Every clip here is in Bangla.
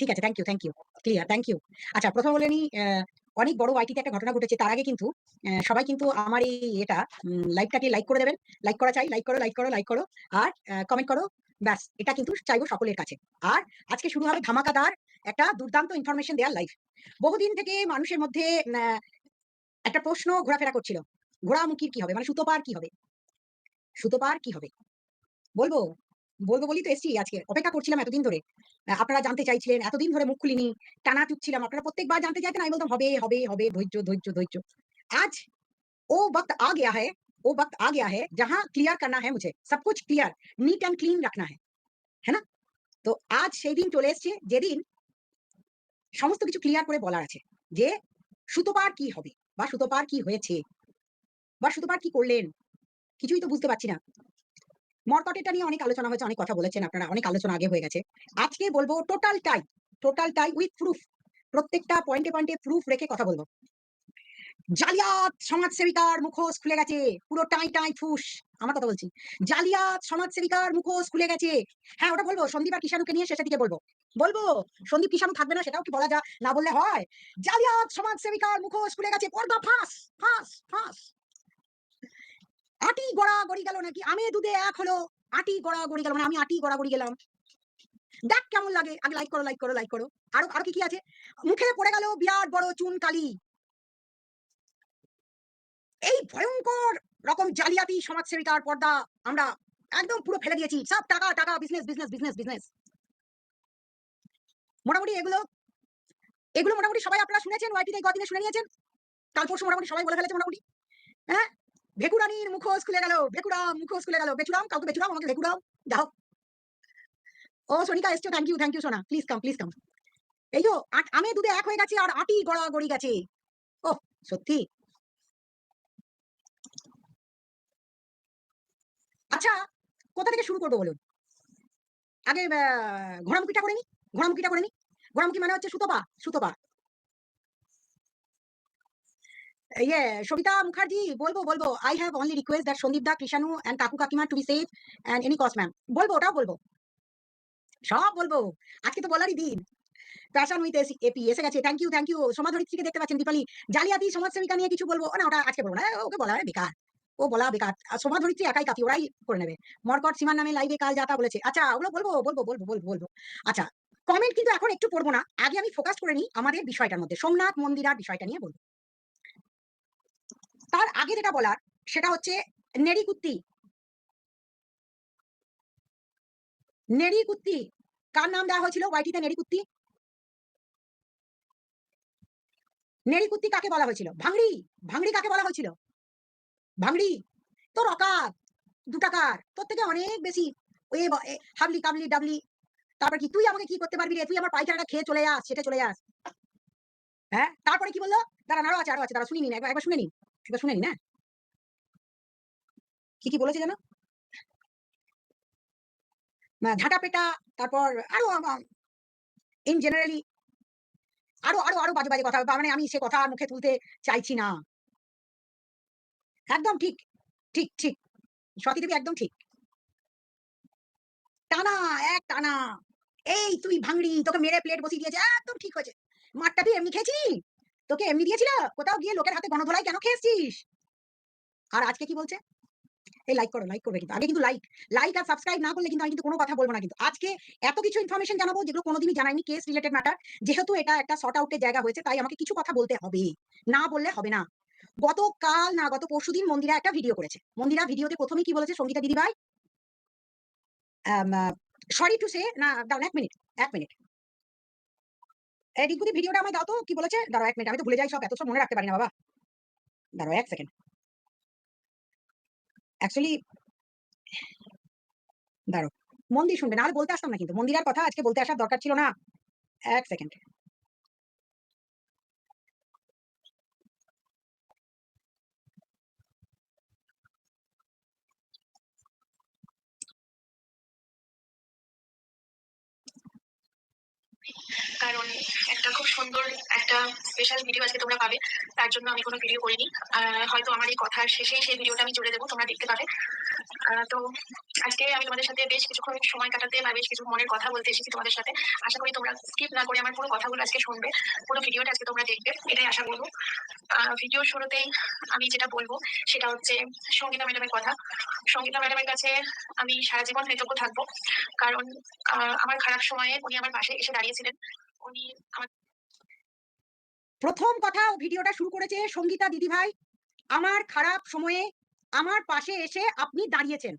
ঠিক আছে thank you thank you clear thank you আচ্ছা প্রথমে বলে আহ, অনেক বড় ওয়াইটিতে একটা ঘটনা ঘটেছে তার আগে কিন্তু সবাই কিন্তু আমার এই এটা লাইভটাকে লাইক করে দেবেন লাইক করা চাই লাইক করো লাইক করো লাইক করো আর কমেন্ট করো ব্যাস এটা কিন্তু চাইব সকলের কাছে। আর আজকে শুরু হবে ধামাকাদার একটা দুর্দান্ত ইনফরমেশন দেওয়ার লাইভ বহুদিন থেকে মানুষের মধ্যে একটা প্রশ্ন ঘোরাফেরা করছিল ঘোড়ামুখীর কি হবে? মানে সুতোপার কি হবে? সুতোপার কি হবে? বলব বলবো বলি তো এসছি আজকে অপেক্ষা করছিলাম এতদিন ধরে আহ, আপনারা জানতে চাইছিলেন এতদিন ধরে মুখ খুলিনি টানা চুপছিলাম আপনারা প্রত্যেকবার জানতে চাইতেন আমি বলতাম হবে হবে হবে ধৈর্য ধৈর্য ধৈর্য आज वो वक्त आ गया है वो वक्त आ गया है जहां क्लियर करना है मुझे सब कुछ क्लियर नीट एंड क्लीन रखना है है ना তো আজ সেই দিন চলে এসছে যেদিন সমস্ত কিছু ক্লিয়ার করে বলার আছে যে সুতোপার কি হবে বা সুতোপার কি হয়েছে বা সুতোপার কি করলেন কিছুই তো বুঝতে পারছি না মরকটেটা নিয়ে অনেক আলোচনা হয়েছে, অনেক কথা বলেছেন আপনারা, অনেক আলোচনা আগে হয়ে গেছে। আজকে বলব total tie total tie with proof প্রত্যেকটা পয়েন্টে পয়েন্টে প্রুফ রেখে কথা বলব। জালিয়াত সমাজসেবিকার মুখোশ খুলে গেছে, পুরো টাই টাই ফুস আমার কথা বলছি। জালিয়াত সমাজসেবিকার মুখোশ খুলে গেছে। হ্যাঁ ওটা বলব, সন্দীপ আর কিষাণুকে নিয়ে শেষের দিকে বলব। বলব, সন্দীপ কিষাণু থাকবে না, সেটাও কি বলা যা, না বললে হয়? জালিয়াত সমাজ সেবিকার মুখোশ খুলে গেছে, পর্দা ফাঁস ফাঁস ফাঁস। আটি গড়া গড়ি গেল নাকি? আমি দুধে এক হলো। আটি গড়া গড়ি গেল মানে আমি আটি গড়া গড়ি গেলাম। দেখ কেমন লাগে। আগে লাইক করো লাইক করো লাইক করো। আরও আরও কি কি আছে? মুখে পড়ে গেল বিরাট বড় চুন কালি এই ভয়ঙ্কর রকম জালিয়াতি সমাজসেবিকার পর্দা আমরা একদম পুরো ফেলে দিয়েছি। সব টাকা টাকা বিজনেস বিজনেস বিজনেস বিজনেস মোটামুটি এগুলো এগুলো মোটামুটি সবাই আপনারা শুনেছেন ওয়াইটিতে গদিনে শুনে নিয়েছেন। কাল পরশু মোটামুটি সবাই বলে ফেলেছে মোটামুটি। হ্যাঁ? ভেকুরানির মুখোশ খুলে গেল ভেকুরাম মুখোশ খুলে গেল। বেচুরাম, কাউকে বেচুরাম, আমাকে ভেকুরাম যাও ও সোনিকা, এসছো থ্যাংক ইউ থ্যাংক ইউ সোনা। প্লিজ কাম প্লিজ কাম এই তো আমে দুধে এক হয়ে গেছে আর আটি গড়া গড়ি গেছে। ও সত্যি? আচ্ছা কোথা থেকে শুরু করব বলুন? আগে ঘোড়ামুখিটা করে নি, ঘোড়ামুখিটা করে নি। ঘোড়ামুখি মানে হচ্ছে সুতোপা, সুতপা। ইয়ে সবিতা মুখার্জি বলব বলব I have only request that Sandeep da and কাকু কাকিমা to be safe and any ma'am বলব ওটাও বলব সব বলব আজকে তো বলারই দিন উইথ এপি এসে গেছে থ্যাংক ইউ থ্যাংক ইউ সমাধরিত্রীকে দেখতে পাচ্ছেন দীপালি জালিয়াতি সমাজসেবিকা নিয়ে কিছু বলব না ওটা আজকে বলব না ওকে বলা বেকার ও বলা বেকার আর সমাধরিত্রী একাই কাপি ওরাই করে নেবে মরকট সীমার নামে লাইভে কাল যাতা বলেছে আচ্ছা ওগুলো বলব বলব বলব বলব বলব আচ্ছা কমেন্ট কিন্তু এখন একটু পড়ব না আগে আমি ফোকাস করে নিই আমাদের বিষয়টার মধ্যে সোমনাথ মন্দিরার বিষয়টা নিয়ে বলব তার আগে যেটা বলার, সেটা হচ্ছে নেড়িকুত্তি। নেড়িকুত্তি, কার নাম দেওয়া হয়েছিল? ওয়াইটিতে নেড়িকুত্তি? নেড়িকুত্তি কাকে বলা হয়েছিল? ভাঙড়ি। ভাঙড়ি কাকে বলা হয়েছিল? ভাঙড়ি। তোর অকাত। দু টাকার তোর থেকে অনেক বেশি। ওই হাবলি, কাবলি, ডাবলি। তারপর কি? তুই আমাকে কি করতে পারবি রে? তুই আমার পায়খানাটা খেয়ে চলে আস, সেটা চলে আস। হ্যাঁ? তারপরে কি বলল? দাঁড়ান আরও আছে আরও আছে। দাঁড়া, শুনিনি, একবার একবার শুনে নিন একবার শুনে নিন হ্যাঁ কি কি বলেছে জানো ঝাঁটা পেটা, তারপর আরও ইন জেনারেলি আরও আরও আরও বাজে বাজে কথা মানে আমি সে কথা মুখে তুলতে চাইছি না। একদম ঠিক ঠিক ঠিক। সতী দেবী একদম ঠিক। টানা, এক টানা। এই তুই ভাঙড়ি, তোকে মেরে প্লেট বসিয়ে দিয়েছে, একদম ঠিক হয়েছে। মাঠটা তুই এমনি খেয়েছিলি তোকে এমনি দিয়েছিল? কোথাও গিয়ে লোকের হাতে গণধোলাই কেন খেয়েছিস? আর আজকে কি বলছে? এই লাইক করো লাইক করবে কিন্তু। আগে কিন্তু লাইক লাইক আর সাবস্ক্রাইব না করলে কিন্তু আমি কিন্তু কোনো কথা বলব না কিন্তু। আজকে এত কিছু ইনফরমেশন জানাব যেগুলো কোনোদিনই জানাইনি কেস রিলেটেড ম্যাটার যেহেতু এটা একটা শর্ট আউটের জায়গা হয়েছে, তাই আমাকে কিছু কথা বলতে হবে। না বললে হবে না। গতকাল না, গত পরশুদিন মন্দিরা একটা ভিডিও করেছে। মন্দিরা ভিডিওতে প্রথমে কি বলেছে সঙ্গীতা দিদি ভাই সরি টু সে না দাঁড়ান এক মিনিট এক মিনিট রিঙ্কুদি ভিডিওটা আমায় দাও তো, কি বলেছে? দাঁড়াও এক মিনিট আমি তো ভুলে যাই সব, এত সব মনে রাখতে পারি না, বাবা। দাঁড়াও এক সেকেন্ড অ্যাকচুয়ালি দাঁড়াও। মন্দির শুনবে নাহলে বলতে আসতাম না কিন্তু মন্দিরার কথা আজকে বলতে আসার দরকার ছিল না। এক সেকেন্ড কারণ একটা খুব সুন্দর একটা স্পেশাল ভিডিও আজকে তোমরা পাবে। তার জন্য আমি কোনো ভিডিও করিনি। হয়তো আমার এই কথার শেষেই সেই ভিডিওটা আমি জুড়ে দেবো, তোমরা দেখতে পাবে। তো আজকে আমি তোমাদের সাথে বেশ কিছুক্ষণ সময় কাটাতে বা বেশ কিছু মনের কথা বলতে এসেছি তোমাদের সাথে। আশা করি তোমরা স্কিপ না করে আমার পুরো কথাগুলো আজকে শুনবে। পুরো ভিডিওটা আজকে তোমরা দেখবে, এটাই আশা করব। ভিডিও শুরুতেই আমি যেটা বলব, সেটা হচ্ছে সঙ্গীতা ম্যাডামের কথা। সঙ্গীতা ম্যাডামের কাছে আমি সারা জীবন কৃতজ্ঞ থাকব। কারণ আমার খারাপ সময়ে উনি আমার পাশে এসে দাঁড়িয়েছিলেন। উনি আমার প্রথম কথা ভিডিওটা শুরু করেছে সঙ্গীতা দিদিভাই আমার খারাপ সময়ে আমার পাশে এসে আপনি দাঁড়িয়েছেন।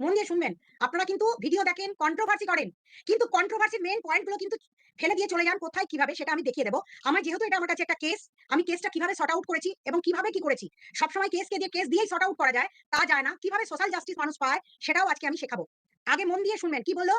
মন দিয়ে শুনবেন। আপনারা কিন্তু ভিডিও দেখেন কন্ট্রোভার্সি করেন। কিন্তু কন্ট্রোভার্সির মেন পয়েন্টগুলো কিন্তু ফেলে দিয়ে চলে যান কোথায়, কীভাবে সেটা আমি দেখিয়ে দেবো। আমার যেহেতু এটা আমার কাছে একটা কেস আমি কেসটা কীভাবে সর্ট আউট করেছি এবং কীভাবে কি করেছি, সবসময় কেসকে দিয়ে কেস দিয়েই সর্ট আউট করা যায়, তা যায় না। কীভাবে সোশ্যাল জাস্টিস মানুষ পায়, সেটাও আজকে আমি শেখাবো। আগে মন দিয়ে শুনবেন। কি বলল?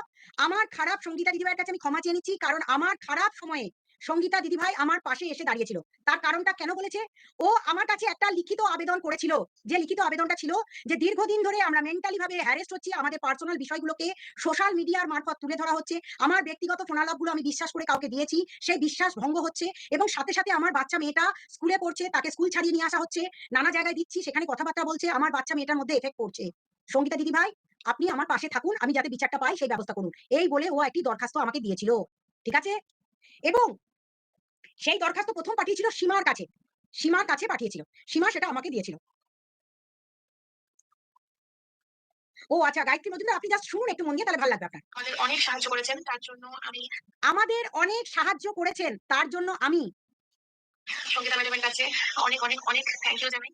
আমার খারাপ সঙ্গীতা দিদিভাইয়ের কাছে আমি ক্ষমা চেয়ে নিচ্ছি, কারণ আমার খারাপ সময়ে সঙ্গীতা দিদিভাই আমার পাশে এসে দাঁড়িয়েছিল। তার কারণটা কেন বলেছে? ও আমার কাছে একটা লিখিত আবেদন করেছিল। যে লিখিত আবেদনটা ছিল যে দীর্ঘদিন ধরে আমরা মেন্টালি ভাবে হ্যারেস্ট হচ্ছি, আমাদের পার্সোনাল বিষয়গুলোকে সোশ্যাল মিডিয়ার মারফত তুলে ধরা হচ্ছে। আমার ব্যক্তিগত ফোনালাপগুলো আমি বিশ্বাস করে কাউকে দিয়েছি, সেই বিশ্বাস ভঙ্গ হচ্ছে এবং সাথে সাথে আমার বাচ্চা মেয়েটা স্কুলে পড়ছে, তাকে স্কুল ছাড়িয়ে নিয়ে আসা হচ্ছে। নানা জায়গায় দিচ্ছি, সেখানে কথাবার্তা বলছে, আমার বাচ্চা মেয়েটার মধ্যে এফেক্ট পড়ছে। সঙ্গীতা দিদি ভাই আপনি আমার পাশে থাকুন, আমি যাতে বিচারটা পাই, সেই ব্যবস্থা করুন। এই বলে ও একটি দরখাস্ত আমাকে দিয়েছিল। ঠিক আছে? এবং সেই দরখাস্ত প্রথম পাঠিয়েছিল সীমার কাছে। সীমার কাছে পাঠিয়েছিল। সীমা সেটা আমাকে দিয়েছিল। ও আচ্ছা গায়ত্রী মজুমদার আপনি জাস্ট শুনুন একটু মন দিয়ে তাহলে ভালো লাগবে আপনার। আমাদের অনেক সাহায্য করেছেন তার জন্য আমি আমাদের অনেক সাহায্য করেছেন তার জন্য আমি। সঙ্গীতা ম্যাডামের কাছে অনেক অনেক অনেক থ্যাংক ইউ জানাই।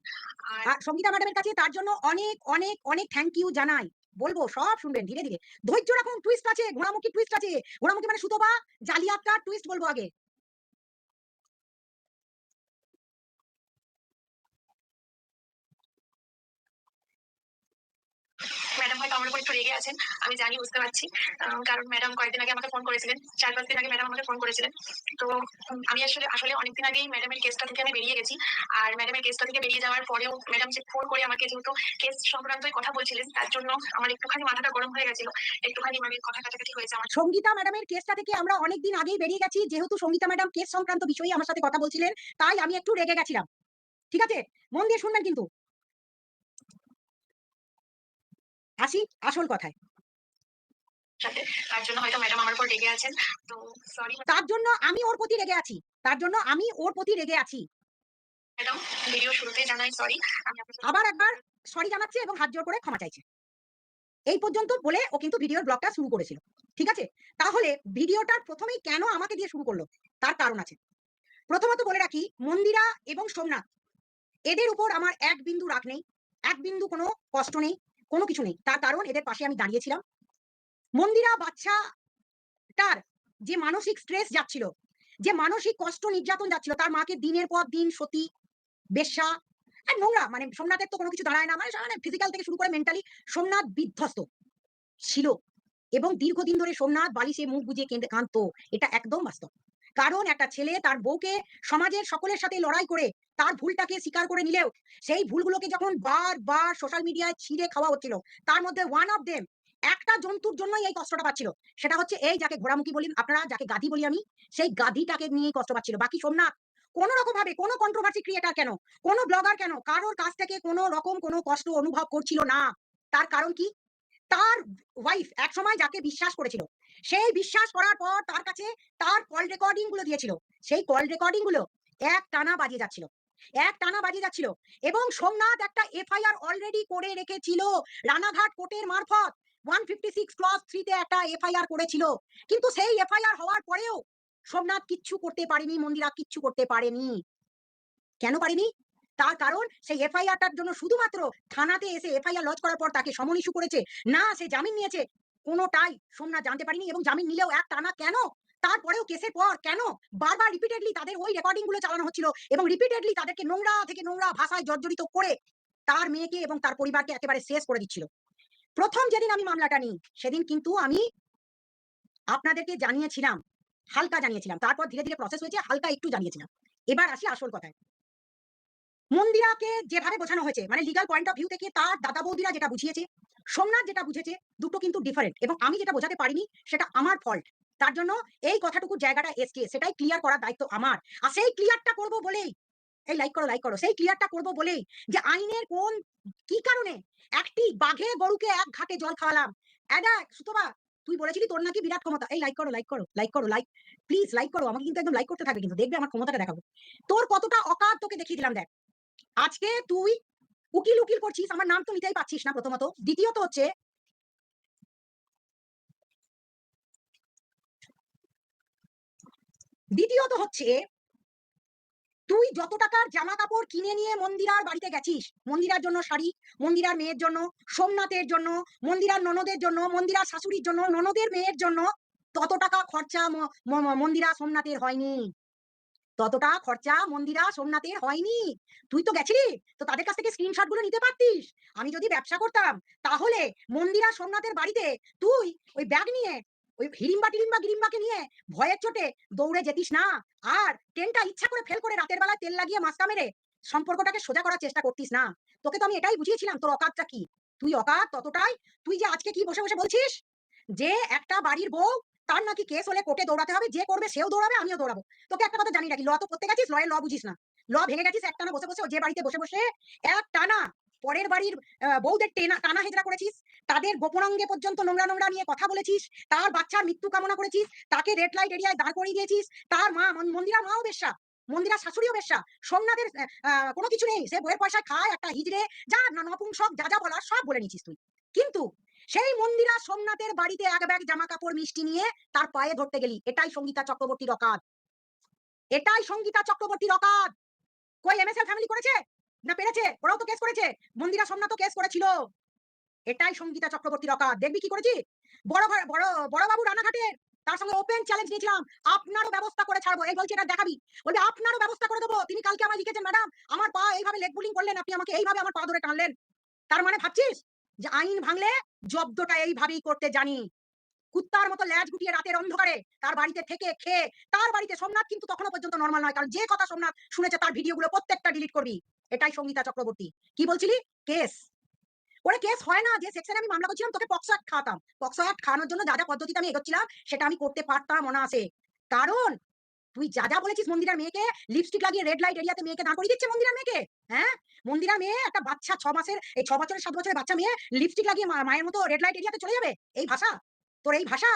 আর সঙ্গীতা ম্যাডামের কাছে তার জন্য অনেক অনেক অনেক থ্যাংক ইউ জানাই। বলব সব শুনবেন ধীরে ধীরে। ধৈর্য রাখুন টুইস্ট আছে ঘোড়ামুখী টুইস্ট আছে। ঘোড়ামুখী মানে সুতো বা জালিয়াতটা টুইস্ট বলব আগে। রেগে আছেন, আমি জানি, বুঝতে পারছি। কারণ ম্যাডাম কয়েকদিন আগে আমাকে ফোন করেছিলেন, চার পাঁচ দিন আগে ম্যাডাম আমাকে ফোন করেছিলেন। তো আমি আসলে আসলে অনেকদিন আগেই ম্যাডামের কেসটা থেকে আমি বেরিয়ে গেছি। আর ম্যাডামের কেসটা থেকে বেরিয়ে যাওয়ার পরেও ম্যাডাম যে ফোন করে আমাকে যেহেতু কেস সংক্রান্তই কথা বলছিলেন, তার জন্য আমার একটুখানি মাথাটা গরম হয়ে গেছিল। একটুখানি মানে কথা কাটাকাটি হয়েছে আমার সঙ্গীতা ম্যাডামের কেসটা থেকে আমরা অনেকদিন আগেই বেরিয়ে গেছি। যেহেতু সঙ্গীতা ম্যাডাম কেস সংক্রান্ত বিষয়ে আমার সাথে কথা বলছিলেন, তাই আমি একটু রেগে গেছিলাম। ঠিক আছে? মন দিয়ে শুনবেন কিন্তু। আসি আসল কথায়। তার জন্য হয়তো ম্যাডাম আমার উপর রেগে আছেন। তো সরি তার জন্য আমি ওর প্রতি রেগে আছি। তার জন্য আমি ওর প্রতি রেগে আছি। ম্যাডাম ভিডিও শুরুতে জানাই সরি আবার একবার সরি জানাচ্ছে এবং হাত জোর করে ক্ষমা চাইছে। এই পর্যন্ত বলে ও কিন্তু ভিডিওর ব্লগটা শুরু করেছিল। ঠিক আছে? তাহলে ভিডিওটার প্রথমেই কেন আমাকে দিয়ে শুরু করল? তার কারণ আছে। প্রথমত বলে রাখি মন্দিরা এবং সোমনাথ এদের উপর আমার এক বিন্দু রাগ নেই। এক বিন্দু কোনো কষ্ট নেই। কোনো কিছু নেই। তার কারণ এদের পাশে আমি দাঁড়িয়েছিলাম। মন্দিরা বাচ্চাটার যে মানসিক স্ট্রেস যাচ্ছিল, যে মানসিক কষ্ট নির্যাতন যাচ্ছিল, তার মাকে দিনের পর দিন সতী, বেশ্যা আর নোংরা মানে সোমনাথের তো কোনো কিছু দাঁড়ায় না মানে ফিজিক্যাল থেকে শুরু করে মেন্টালি সোমনাথ বিধ্বস্ত ছিল। এবং দীর্ঘদিন ধরে সোমনাথ বালিশে মুখ বুঝিয়ে কেঁদে কাঁদতো। এটা একদম বাস্তব। কারণ একটা ছেলে তার বউকে সমাজের সকলের সাথে লড়াই করে তার ভুলটাকে স্বীকার করে নিলেও সেই ভুলগুলোকে যখন বারবার সোশ্যাল মিডিয়ায় ছিঁড়ে খাওয়া হচ্ছিল, তার মধ্যে ওয়ান অফ দেম একটা জন্তুর জন্যই এই কষ্টটা পাচ্ছিল। সেটা হচ্ছে এই যাকে ঘোড়ামুখী বলি, আপনারা যাকে গাধি বলি আমি, সেই গাধিটাকে নিয়েই কষ্ট পাচ্ছিল। বাকি সোমনাথ, কোনো রকম ভাবে কোনো কন্ট্রোভার্সি ক্রিয়েটার কেন, কোনো ব্লগার কেন, কারোর কাছ থেকে কোনো রকম কোনো কষ্ট অনুভব করছিল না। তার কারণ কি? তার ওয়াইফ এক সময় যাকে বিশ্বাস করেছিল সেই বিশ্বাস করার পর তার কাছে তার কল রেকর্ডিংগুলো দিয়েছিল। সেই কল রেকর্ডিংগুলো এক টানা বাজিয়ে যাচ্ছিল। এক টানা বাজিয়ে যাচ্ছিল এবং সোমনাথ একটা এফআইআর অলরেডি করে রেখেছিল। রানাঘাট কোর্টের মারফত ওয়ান ফিফটি সিক্স ক্লস থ্রিতে একটা এফআইআর করেছিল। কিন্তু সেই এফআইআর হওয়ার পরেও সোমনাথ কিচ্ছু করতে পারেনি, মন্দিরা কিচ্ছু করতে পারেনি। কেন পারেনি? তার কারণ সেই এফআইআরটার জন্য শুধুমাত্র থানাতে এসে এফআইআর লজ করার পর তাকে সমন ইস্যু করেছে। না, সে জামিন নিয়েছে। কোনোটাই সোমনাথ জানতে পারিনি এবং জামিন নিলেও এক টানা কেন? তারপরেও কেসের পর কেন? বারবার রিপিটেডলি তাদের ওই রেকর্ডিংগুলো চালানো হচ্ছিল এবং রিপিটেডলি তাদেরকে নোংরা থেকে নোংরা ভাষায় জর্জরিত করে তার মেয়েকে এবং তার পরিবারকে একেবারে শেষ করে দিচ্ছিল। প্রথম যেদিন আমি মামলাটা নিই, সেদিন কিন্তু আমি আপনাদেরকে জানিয়েছিলাম, হালকা জানিয়েছিলাম। তারপর ধীরে ধীরে প্রসেস হয়েছে, হালকা একটু জানিয়েছিলাম। এবার আসি আসল কথায়। মন্দিরাকে যেভাবে বোঝানো হয়েছে মানে লিগাল পয়েন্ট অফ ভিউ থেকে তার দাদা বৌদিরা যেটা বুঝিয়েছে, সোমনাথ যেটা বুঝেছে, দুটো কিন্তু ডিফারেন্ট এবং আমি যেটা বোঝাতে পারিনি সেটা আমার ফল্ট তার জন্য এই কথাটুকু জায়গাটা এসছে, সেটাই ক্লিয়ার করার দায়িত্ব আমার। আর সেই ক্লিয়ারটা করব বলেই, এই লাইক করো লাইক করো, সেই ক্লিয়ারটা করব বলেই যে আইনের কোন, কি কারণে একটি বাঘে গরুকে এক ঘাটে জল খাওয়ালাম? এডা সুতবা তুই বলেছিলি তোর নাকি বিরাট ক্ষমতা। এই লাইক করো লাইক করো লাইক করো লাইক প্লিজ লাইক করো, আমাকে কিন্তু একদম লাইক করতে থাকবে কিন্তু, দেখবে আমার ক্ষমতাটা দেখাবো। তোর কতটা অকাত তোকে দেখিয়ে দিলাম দেখ। আজকে তুই উকিল উকিল করছিস, আমার নাম তো নিতেই পাচ্ছিস না প্রথমত। দ্বিতীয়ত হচ্ছে দ্বিতীয়ত হচ্ছে তুই যত টাকার জামা কাপড় কিনে নিয়ে মন্দিরার বাড়িতে গেছিস, মন্দিরার জন্য শাড়ি, মন্দিরার মেয়ের জন্য, সোমনাথের জন্য, মন্দিরার ননদের জন্য, মন্দিরার শাশুড়ির জন্য, ননদের মেয়ের জন্য, তত টাকা খরচা মন্দিরা সোমনাথের হয়নি। ততটা খরচা মন্দিরা সোমনাথের হয়নি। তুই তো গেছিলি, তো তাদের কাছ থেকে স্ক্রিনশটগুলো নিতে পারতিস। আমি যদি ব্যবসা করতাম, তাহলে মন্দিরা সোমনাথের বাড়িতে তুই ওই ব্যাগ নিয়ে, ওই হিড়িম্বা টিড়িম্বা গিরিম্বাকে নিয়ে ভয়ের চোটে দৌড়ে যেতিস না? আর ট্রেনটা ইচ্ছা করে ফেল করে রাতের বেলায় তেল লাগিয়ে মাস্কা মেরে সম্পর্কটাকে সোজা করার চেষ্টা করতিস না? তোকে তো আমি এটাই বুঝিয়েছিলাম, তোর অকাতটা কি? তুই অকাত ততটাই? তুই যে আজকে কি বসে বসে বলছিস? যে একটা বাড়ির বউ তার নাকি কেস হলে কোর্টে দৌড়াতে হবে, যে করবে সেও দৌড়াবে, আমিও দৌড়াবো। তোকে একটা কথা জানি রাখি, ল তো করতে গেছিস লয়ের ল বুঝিস না। ল ভেঙে গেছিস, একটানা বসে বসে যে বাড়িতে বসে বসে এক টানা পরের বাড়ির বউদের টেনা, টানা হেজরা করেছিস, তাদের গোপনাঙ্গে পর্যন্ত নোংরা নোংরা নিয়ে কথা বলেছিস, তার বাচ্চার মৃত্যু কামনা করেছিস, তাকে রেড লাইট এরিয়ায় দাঁড় করিয়ে দিয়েছিস, তার মা, মন- মন্দিরা মাও বেশ্যা মন্দিরা শাশুড়িও বেশ্যা, সোমনাথের কোনো কিছু নেই, সে বইয়ের পয়সা খায়, একটা হিজড়ে, যা নপুংসক যা যা বলার সব বলে নিছিস তুই। কিন্তু সেই মন্দিরা সোমনাথের বাড়িতে এক ব্যাগ জামা কাপড় মিষ্টি নিয়ে তার পায়ে ধরতে গেলি। এটাই সঙ্গীতা চক্রবর্তীর অকাত। এটাই সঙ্গীতা চক্রবর্তীর অকাত। কই এমএসএল ফ্যামিলি করেছে? না পেরেছে? ওরাও তো কেস করেছে। মন্দিরা সোমনাথ তো কেস করেছিল। এটাই সঙ্গীতা চক্রবর্তীর অকাত। দেখবি কি করেছি? বড় বড় বড় বাবু রানাঘাটের তার সঙ্গে ওপেন চ্যালেঞ্জ নিয়েছিলাম। আপনারও ব্যবস্থা করে ছাড়বো। এই বলছি এটা দেখাবি? বলবে, আপনারও ব্যবস্থা করে দেবো। তিনি কালকে আমার লিখেছেন, ম্যাডাম। আমার পা এইভাবে লেগ বুলিং করলেন। আপনি আমাকে এইভাবে আমার পা ধরে টানলেন। তার মানে ভাবছিস যে আইন ভাঙলে জব্দটা এইভাবেই করতে জানি। কুত্তার মতো ল্যাজ গুটিয়ে রাতের অন্ধকারে তার বাড়িতে থেকে খেয়ে, তার বাড়িতে সোমনাথ কিন্তু তখনো পর্যন্ত নর্মাল নয়। কারণ যে কথা সোমনাথ শুনেছে তার ভিডিওগুলো প্রত্যেকটা ডিলিট করবি। এটাই সঙ্গীতা চক্রবর্তী। কি বলছিলি? কেস। ওরে কেস হয় না যে সেকশনে আমি মামলা করছিলাম, তোকে পক্সো অ্যাক্ট খাওয়াতাম। পক্সো অ্যাক্ট খাওয়ানোর জন্য যা যা পদ্ধতিতে আমি এগোচ্ছিলাম, সেটা আমি করতে পারতাম অনায়াসে। কারণ তুই যা যা বলেছিস মন্দিরার মেয়েকে লিপস্টিক লাগিয়ে রেড লাইট এরিয়াতে মেয়েকে দাঁড় করিয়ে দিচ্ছে মন্দিরার মেয়েকে হ্যাঁ? মন্দিরা মেয়ে একটা বাচ্চা, ছ মাসের, এই ছ বছরের, সাত বছরের বাচ্চা মেয়ে লিপস্টিক লাগিয়ে মায়ের মতো রেড লাইট এরিয়াতে চলে যাবে? এই ভাষা? তোর এই ভাষা?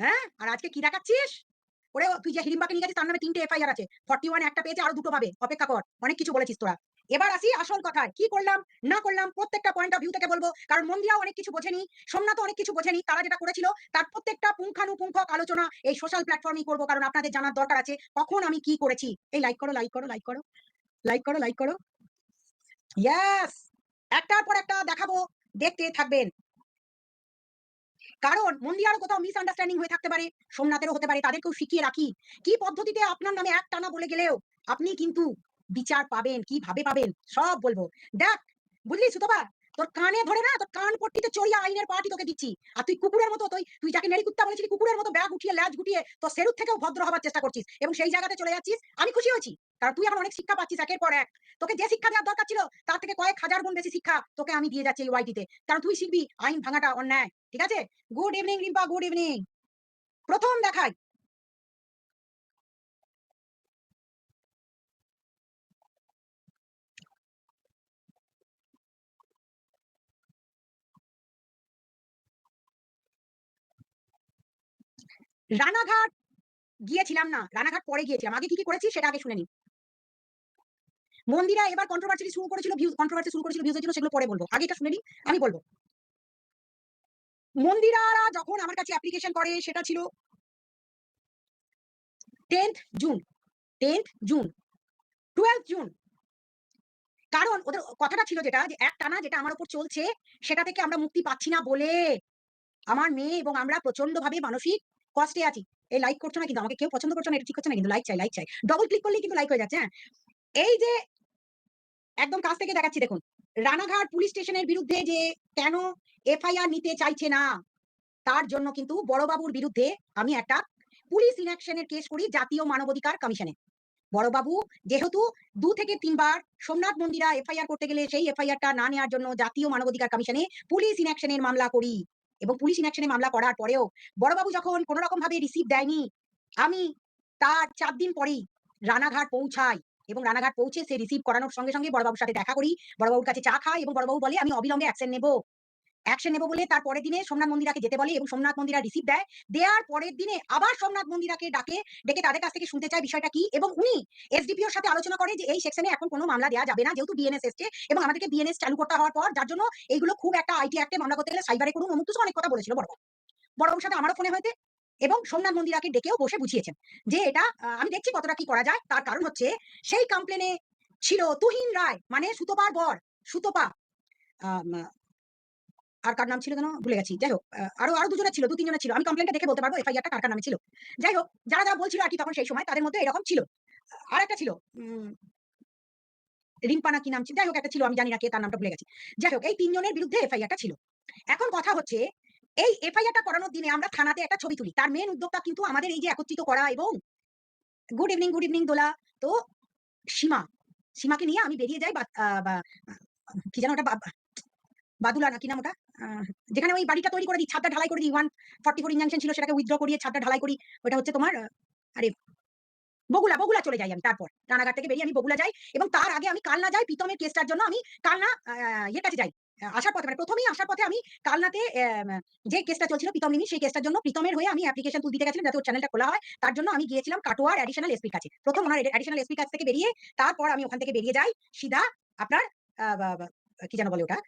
হ্যাঁ? আর আজকে কি দেখাচ্ছিস? ওরে, তুই যে হিড়িম্বাকে নিয়ে গেছিস, তার নামে তিনটে এফআইআর আছে। ফর্টি ওয়ান একটা পেয়েছে, আরও দুটো পাবে। অপেক্ষা কর, অনেক কিছু বলেছিস তোরা। এবার আসি আসল কথায়। কি করলাম? না করলাম, প্রত্যেকটা পয়েন্ট অফ ভিউ থেকে বলব। কারণ মন্দিরাও অনেক কিছু বোঝেনি সোমনাথ অনেক কিছু বোঝেনি, তারা যেটা করেছিল, তার প্রত্যেকটা পুঙ্খানুপুঙ্খক আলোচনা এই সোশ্যাল প্ল্যাটফর্মই করব, কারণ আপনাদের জানার দরকার আছে কখন আমি কি করেছি। এই লাইক করো লাইক করো লাইক করো লাইক করো লাইক করো। ইয়াস একটার পর একটা দেখাবো, দেখতে থাকবেন। কারণ মন্দিরারও কোথাও মিসআন্ডারস্ট্যান্ডিং হয়ে থাকতে পারে, সোমনাথেরও হতে পারে, তাদেরকেও শিখিয়ে রাখি। কি পদ্ধতিতে আপনার নামে এক টানা বলে গেলেও, আপনি কিন্তু বিচার পাবেন, কীভাবে পাবেন, সব বলব। দেখ, বুঝলি সুতবা তোর কানে ধরে না, তোর কান পট্টিতে চড়িয়ে আইনের পার্টি তোকে দিচ্ছি। আর তুই কুকুরের মতো, তুই তুই যাকে নেড়ি কুত্তা বলেছিলি, কুকুরের মতো ব্যাগ উঠিয়ে, ল্যাজ গুটিয়ে তোর সেরুর থেকেও ভদ্র হবার চেষ্টা করছিস এবং সেই জায়গাতে চলে যাচ্ছিস, আমি খুশি হয়েছি। কারণ তুই এখন অনেক শিক্ষা পাচ্ছিস একের পর এক। তোকে যে শিক্ষা দেওয়ার দরকার ছিল, তার থেকে কয়েক হাজার গুণ বেশি শিক্ষা তোকে আমি দিয়ে যাচ্ছি এই ওয়াইটিতে কারণ তুই শিখবি, আইন ভাঙাটা অন্যায়, ঠিক আছে? Good evening Rimpa good evening প্রথম দেখাই। রানাঘাট গিয়েছিলাম না, রানাঘাট পরে গিয়েছিলাম। আগে কি কি করেছি সেটা আগে শুনে নিন মন্দিরা এবার কন্ট্রোভার্সি শুরু করেছিল ভিউজ কন্ট্রোভার্সি শুরু করেছিল ভিউজের জন্য সেগুলো পরে বলব। আগে এটা শুনে আমি বলব। মন্দিরারা যখন আমার কাছে অ্যাপ্লিকেশন করে, সেটা ছিল tenth June tenth June twelve June কারণ ওদের কথাটা ছিল যেটা, যে এক টানা যেটা আমার উপর চলছে, সেটা থেকে আমরা মুক্তি পাচ্ছি না বলে। আমার মেয়ে এবং আমরা প্রচণ্ড ভাবে মানসিক কষ্টে আছি। এই লাইক করছ না কিন্তু আমাকে কেউ পছন্দ করছ না, এটা ঠিক হচ্ছে না, কিন্তু লাইক চাই লাইক চাই। ডবল ক্লিক করলেই কিন্তু লাইক হয়ে যাচ্ছে হ্যাঁ? এই যে একদম কাছ থেকে দেখাচ্ছি, দেখুন। রানাঘাট পুলিশ স্টেশনের বিরুদ্ধে যে কেন এফআইআর নিতে চাইছে না, তার জন্য কিন্তু বড়বাবুর বিরুদ্ধে আমি একটা পুলিশ ইনঅ্যাকশনের কেস করি জাতীয় মানবাধিকার কমিশনে। বড়বাবু, যেহেতু দু থেকে তিনবার সোমনাথ মন্দিরা এফআইআর করতে গেলে সেই এফআইআরটা না নেওয়ার জন্য জাতীয় মানবাধিকার কমিশনে পুলিশ ইনঅ্যাকশনের মামলা করি। এবং পুলিশ ইনঅ্যাকশনে মামলা করার পরেও বড়বাবু যখন কোনো রকম ভাবে রিসিভ দেয়নি, আমি তার চার দিন পরেই রানাঘাট পৌঁছাই এবং রানাঘাট পৌঁছে সে রিসিভ করানোর সঙ্গে সঙ্গে বড়বাবুর সাথে দেখা করি। বড়বাবুর কাছে চা খাই এবং বড়বাবু বলে, আমি অবিলম্বে অ্যাকশন নেব। অ্যাকশন নেব বলে তার পরের দিনে সোমনাথ মন্দিরাকে যেতে বলে এবং সোমনাথ মন্দিরা রিসিভ দেয়। দেওয়ার পরের দিনে আবার সোমনাথ মন্দিরাকে ডাকে, ডেকে তাদের কাছ থেকে শুনতে চায় বিষয়টা কি এবং উনি এসডিপিওর সাথে আলোচনা করে যে এই সেকশনে এখন কোনো মামলা দেওয়া যাবে না, যেহেতু বিএনএস এসছে এবং আমাদেরকে বিএনএস চালু করতে হওয়ার পর, যার জন্য এইগুলো খুব একটা আইটি অ্যাক্টে মামলা করতে গেলে সাইবারে করুন, অমুক অনেক কথা বলেছিল বড় বড়বাবুর সাথে আমারও ফোনে হয়েছে এবং সোমনাথ মন্দিরাকে ডেকেও বসে বুঝিয়েছেন যে এটা আমি দেখছি কতটা কি করা যায়। তার কারণ হচ্ছে সেই কমপ্লেনে ছিল তুহিন রায় মানে সুতপার বর, সুতপা আর কার নাম ছিল যেন? ভুলে গেছি। যাই হোক আরও আরও দুজনে ছিল, দু তিনজনে ছিল। আমি কমপ্লেনটা দেখে বলতে পারব এফআইআরটা কার কার নামে ছিল। যাই হোক, যারা যারা বলছিল আর কি তখন সেই সময়, তাদের মধ্যে এরকম ছিল। আর একটা ছিল রিম্পানা কি নাম ছিল? যাই হোক, একটা ছিল, আমি জানি না কে, তার নামটা ভুলে গেছি। যাই হোক, এই তিনজনের বিরুদ্ধে এফআইআরটা ছিল। এখন কথা হচ্ছে, এই এফআইআরটা করানোর দিনে আমরা থানাতে একটা ছবি তুলি। তার মেন উদ্যোগটা কিন্তু আমাদের এই যে একত্রিত করা এবং good evening good evening Dola, তো সীমা। সীমাকে নিয়ে আমি বেরিয়ে যাই বা- কি যেন ওটা বাদুলা না, কি নাম ওটা? যেখানে ওই বাড়িটা তৈরি করে দিই, ছাদটা ঢালাই করে দিই ওয়ান ফর্টি ফোর ইঞ্জাংশন ছিল সেটাকে উইথড্র করিয়ে ছাদটা ঢালাই করি ওটা হচ্ছে তোমার আরে, বগুলা বগুলা চলে যাই আমি, তারপর রানাঘাট থেকে বেরিয়ে আমি বগুলা যাই, এবং তার আগে আমি কালনা যাই প্রীতমের কেসটার জন্য আমি কালনা ইয়ের কাছে যাই আসার পথে মানে প্রথমেই আসার পথে আমি কালনাতে যে কেসটা চলছিল প্রীতম নিমি সেই কেসটার জন্য প্রীতমের হয়ে আমি অ্যাপ্লিকেশন তুলতে গেছিলাম, যাতে ওর চ্যানেলটা খোলা হয়, তার জন্য আমি গিয়েছিলাম কাটোয়ার অ্যাডিশনাল এসপির কাছে। প্রথম ওনার অ্যাডিশনাল এসপির কাছ থেকে বেরিয়ে, তারপর আমি ওখান থেকে বেরিয়ে যাই, সিধা, আপনার কি যেন বলে ওটা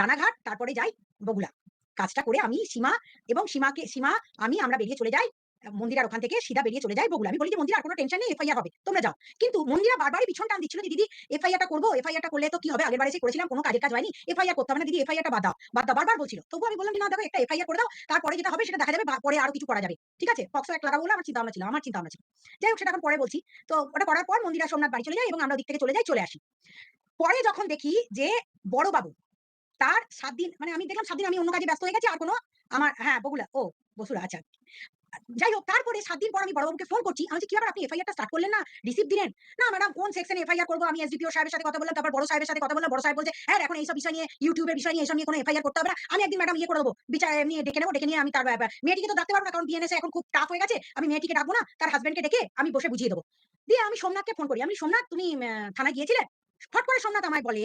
রানাঘাট, তারপরে যাই বগুলা কাজটা করে আমি সীমা এবং সীমাকে, সীমা, আমি আমরা বেরিয়ে চলে যাই, মন্দিরার ওখান থেকে সিধা বেরিয়ে চলে যাই বগুলা আমি বলি যে মন্দিরা আর কোনো টেনশন নেই এফআইআর হবে, তোমরা যাও। কিন্তু মন্দিরা বারবারই পিছন টান দিচ্ছিল যে, দিদি এফআইআরটা করব এফআইআরটা করলে তো কি হবে? আগের বারে এসে করেছিলাম, কোনো কাজের কাজ হয়নি এফআইআর করতে হবে না, দিদি এফআইআরটা বাদ দাও বাদ দাও। বারবার বলছিল। তবু আমি বললাম যে, না, দেখো, একটা এফআইআর করে দাও, তারপরে যেটা হবে সেটা দেখা যাবে পরে আরও কিছু করা যাবে। ঠিক আছে? পক্সো এক লাগাবো বলে আমার চিন্তা ভাবনা ছিল, আমার চিন্তা ভাবনা ছিল। যাই হোক, সেটা এখন পরে বলছি। তো ওটা করার পর মন্দিরা সোমনাথ বাড়ি চলে যায় এবং আমরা ওদিক থেকে চলে যাই, চলে আসি। পরে যখন দেখি যে বড় বাবু তার সাত দিন মানে আমি দেখলাম সাত দিন আমি অন্য কাজে ব্যস্ত হয়ে গেছি, আর কোনো আমার হ্যাঁ বগুলা ও, বসুরা আচ্ছা। যাই হোক, তারপরে সাত দিন পর আমি বড়বাবুকে ফোন করছি, আমি কি ব্যাপার? আপনি এফআইআরটা স্টার্ট করলেন না? রিসিভ দিলেন? না ম্যাডাম কোন সেকশনে এফআইআর করব? আমি এসডিপিও সাহেবের সাথে কথা বললাম, তারপর বড় সাহেবের সাথে কথা বললাম, বড় সাহেব বলছে হ্যাঁ এখন এইসব বিষয় নিয়ে ইউটিউবের বিষয় নিয়ে, এইসব নিয়ে কোনো এফআইআর করতে হবে না। আমি একদিন ম্যাডাম ইয়ে করে দেবো। বিচার নিয়ে ডেকে নেব, ডেকে নিয়ে আমি তার মেয়েটিকে তো ডাকতে পারব না, কারণ বিএনএস এখন খুব টাফ হয়ে গেছে। আমি মেয়েটিকে ডাকবো না, তার হাজবেন্ডকে ডেকে আমি বসে বুঝিয়ে দেবো। দিয়ে আমি সোমনাথকে ফোন করি। আমি, সোমনাথ, তুমি থানায় গিয়েছিলে? ফট করে সোমনাথ আমায় বলে